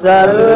Sal.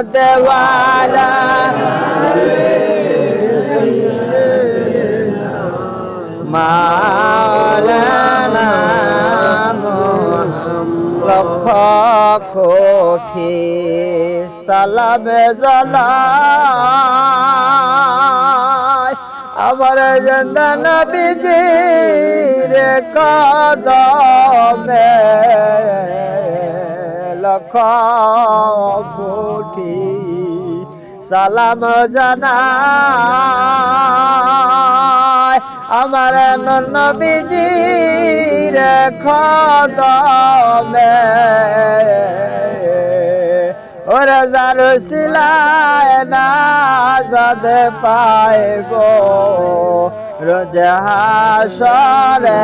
محمد وعلى মাওলানা লক্ষ কোটি সালামে জানাই আমার জন্দন বিজির কদমে লক্ষ সালাম জানাই আমার নবীজির খদমে ওরে যার সিলায় না যদ পায় গো রোজ হাসরের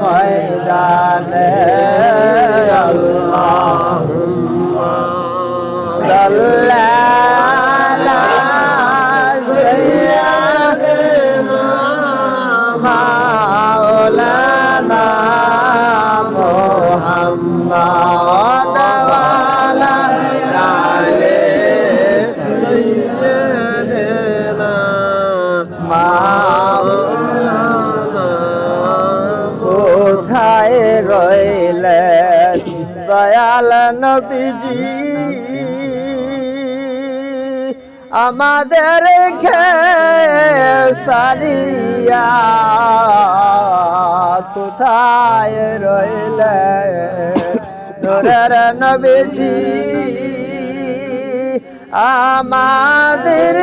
ময়দানে। নবীজি আমাদের সারিয়া কোথায় রইলেন নূরের নবীজি আমাদের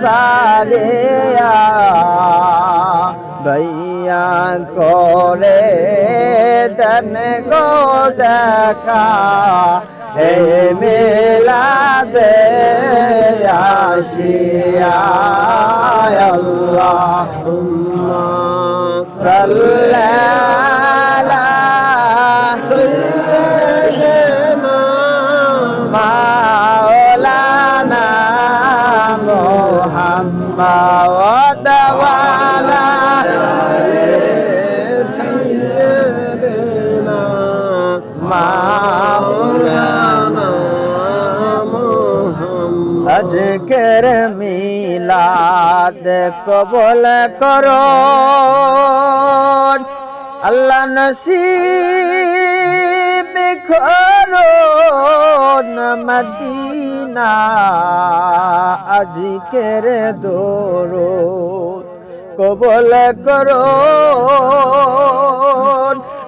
সারিয়া দইয়া করে দেন গো দেখা এ মিলাদে আসিয়া আল্লাহুম্মা সাল্লাল্লাহু সাইয়্যিদিনা মাওলানা আজকের মিলাদ কবল করো। আল্লাহ নসিব করো মদিনা। আজকের দরুদ কবল করো।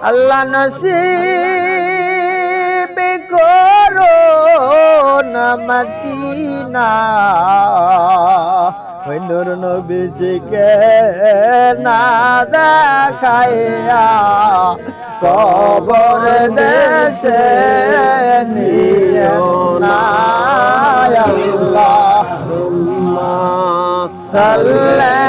আল্লাহ নসিব মদিনা। ওই নূর নবীজিকে না দেখাইয়া কবর দেশে নিয়ে না সাল্লাল্লাহু